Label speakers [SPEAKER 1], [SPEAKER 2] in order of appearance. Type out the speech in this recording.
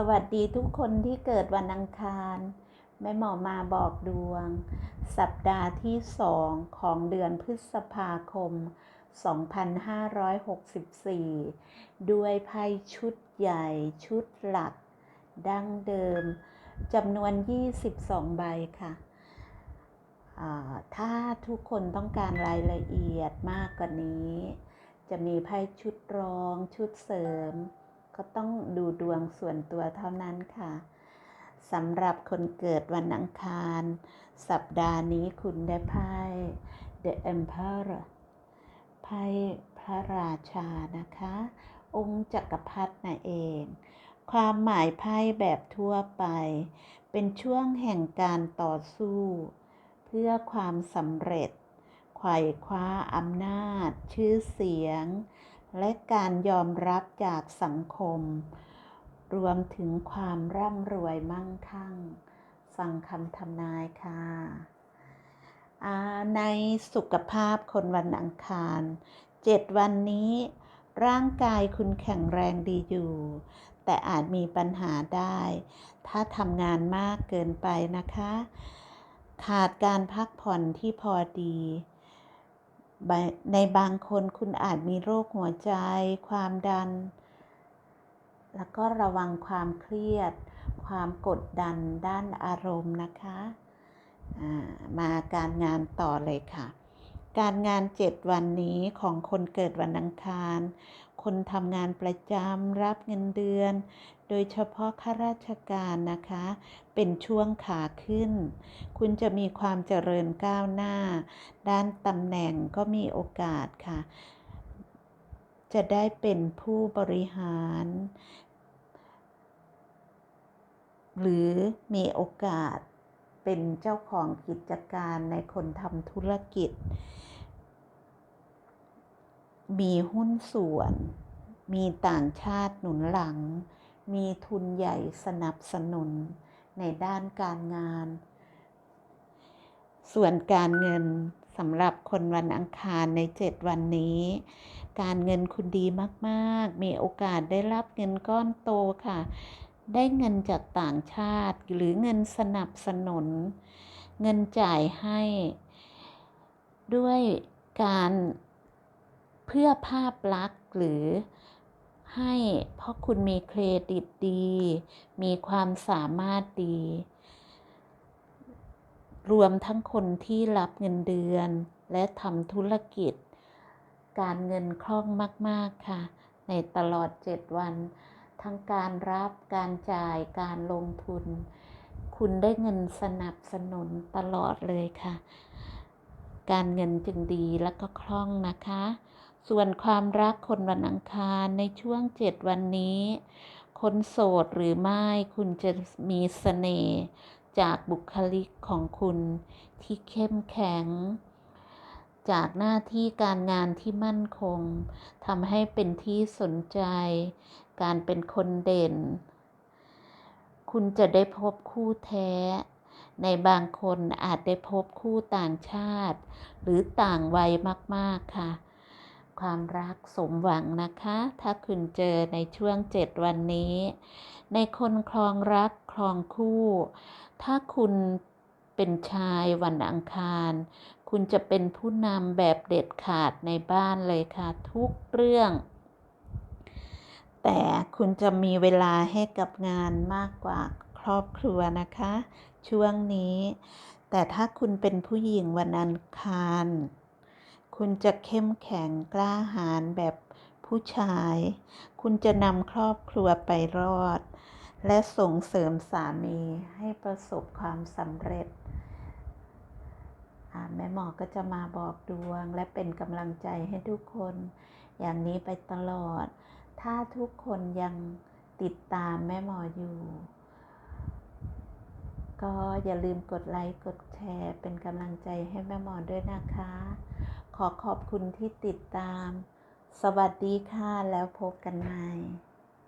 [SPEAKER 1] สวัสดีทุกคนที่เกิดวันอังคาร แม่หมอมาบอกดวง สัปดาห์ที่สองของเดือนพฤษภาคม 2564 ด้วยไพ่ชุดใหญ่ชุดหลัก ดั้งเดิมจำนวน 22 ใบค่ะ ถ้าทุกคนต้องการรายละเอียดมากกว่านี้ จะมีไพ่ชุดรองชุดเสริม ก็ต้องดูดวงส่วนตัวเท่านั้นค่ะสำหรับคนเกิดวันอังคาร สัปดาห์นี้คุณได้ไพ่ The Emperor ไพ่พระราชานะคะ องค์จักรพรรดินะเอง ความหมายไพ่แบบทั่วไป เป็นช่วงแห่งการต่อสู้ เพื่อความสำเร็จไขว่คว้าอำนาจ ชื่อเสียง และการยอมรับจากสังคม รวมถึงความร่ำรวยมั่งคั่ง ฟังคำทำนายค่ะในสุขภาพคนวันอังคารเจ็ดวันนี้ ร่างกายคุณแข็งแรงดีอยู่ แต่อาจมีปัญหาได้ ถ้าทำงานมากเกินไปนะคะ ขาดการพักผ่อนที่พอดี ในบางคนคุณอาจมีโรคหัวใจ ความดัน แล้วก็ระวังความเครียด ความกดดันด้านอารมณ์นะคะ มาการงานต่อเลยค่ะ การงานเจ็ดวันนี้ของคนเกิดวันอังคาร คนทำงานประจำรับเงินเดือน โดยเฉพาะข้าราชการนะคะ เป็นช่วงขาขึ้น คุณจะมีความเจริญก้าวหน้า ด้านตำแหน่งก็มีโอกาสค่ะ จะได้เป็นผู้บริหาร หรือมีโอกาสเป็นเจ้าของกิจการในคนทำธุรกิจ มีหุ้นส่วน มีต่างชาติหนุนหลัง มีทุนใหญ่สนับสนุนในด้านการงาน ส่วนการเงินสำหรับคนวันอังคารในเจ็ดวันนี้ การเงินคุณดีมาก ๆ มีโอกาสได้รับเงินก้อนโตค่ะ ได้เงินจากต่างชาติหรือเงินสนับสนุน เงินจ่ายให้ ด้วยการ เพื่อภาพลักษณ์หรือให้เพราะคุณมีเครดิตดี มีความสามารถดี รวมทั้งคนที่รับเงินเดือน และทำธุรกิจ การเงินคล่องมาก ๆ ค่ะ ในตลอด 7 วัน ทั้งการรับการจ่ายการลงทุน คุณได้เงินสนับสนุนตลอดเลยค่ะ การเงินจึงดีและก็คล่องนะคะ ส่วนความรักคนวันอังคารในช่วงเจ็ดวันนี้คนโสดหรือไม่คุณจะมีสเสน่ห์จากบุคลิกของคุณที่เข้มแข็ง จากหน้าที่การงานที่มั่นคงทำให้เป็นที่สนใจ การเป็นคนเด่น คุณจะได้พบคู่แท้ ในบางคนอาจได้พบคู่ต่างชาติ หรือต่างวัยมาก ๆ ค่ะ ความรักสมหวังนะคะ ถ้าคุณเจอในช่วงเจ็ดวันนี้ ในคนครองรักครองคู่ ถ้าคุณเป็นชายวันอังคาร คุณจะเป็นผู้นำแบบเด็ดขาดในบ้านเลยค่ะ ทุกเรื่อง แต่คุณจะมีเวลาให้กับงานมากกว่าครอบครัวนะคะ ช่วงนี้ แต่ถ้าคุณเป็นผู้หญิงวันอังคาร คุณจะเข้มแข็งกล้าหาญแบบผู้ชาย คุณจะนำครอบครัวไปรอด และส่งเสริมสามีให้ประสบความสำเร็จแม่หมอก็จะมาบอกดวงและเป็นกำลังใจให้ทุกคน อย่างนี้ไปตลอด ถ้าทุกคนยังติดตามแม่หมออยู่ ก็อย่าลืมกดไลค์ กดแชร์ เป็นกำลังใจให้แม่หมอด้วยนะคะ ขอขอบคุณที่ติดตาม สวัสดีค่ะ แล้วพบกันใหม่